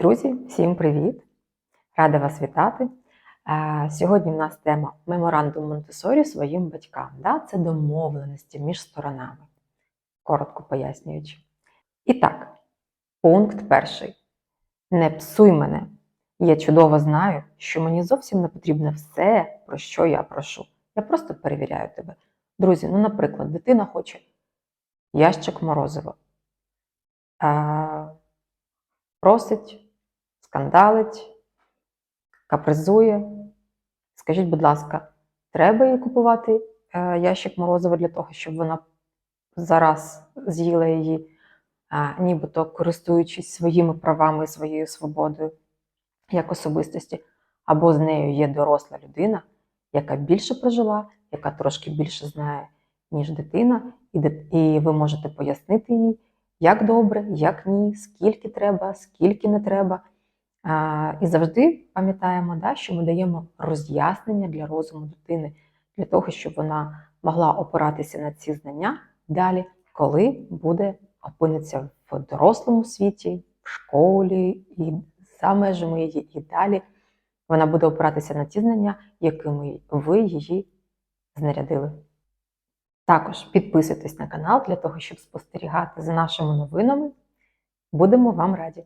Друзі, всім привіт! Рада вас вітати. Е, Сьогодні в нас тема меморандум Монтесорі своїм батькам. Це домовленості між сторонами, коротко пояснюючи. І так, пункт перший. Не псуй мене. Я чудово знаю, що мені зовсім не потрібно все, про що я прошу. Я просто перевіряю тебе. Друзі, ну, наприклад, дитина хоче ящик морозива. Просить, скандалить, капризує. Скажіть, будь ласка, треба їй купувати е, ящик морозива для того, щоб вона зараз з'їла її, нібито користуючись своїми правами і своєю свободою як особистості, або з нею є доросла людина, яка більше прожила, яка трошки більше знає, ніж дитина, і ви можете пояснити їй, як добре, як ні, скільки треба, скільки не треба. І завжди пам'ятаємо, да, що ми даємо роз'яснення для розуму дитини, для того, щоб вона могла опиратися на ці знання далі, коли буде опиниться в дорослому світі, в школі і за межами її, і далі вона буде опиратися на ті знання, якими ви її знарядили. Також підписуйтесь на канал для того, щоб спостерігати за нашими новинами. Будемо вам раді!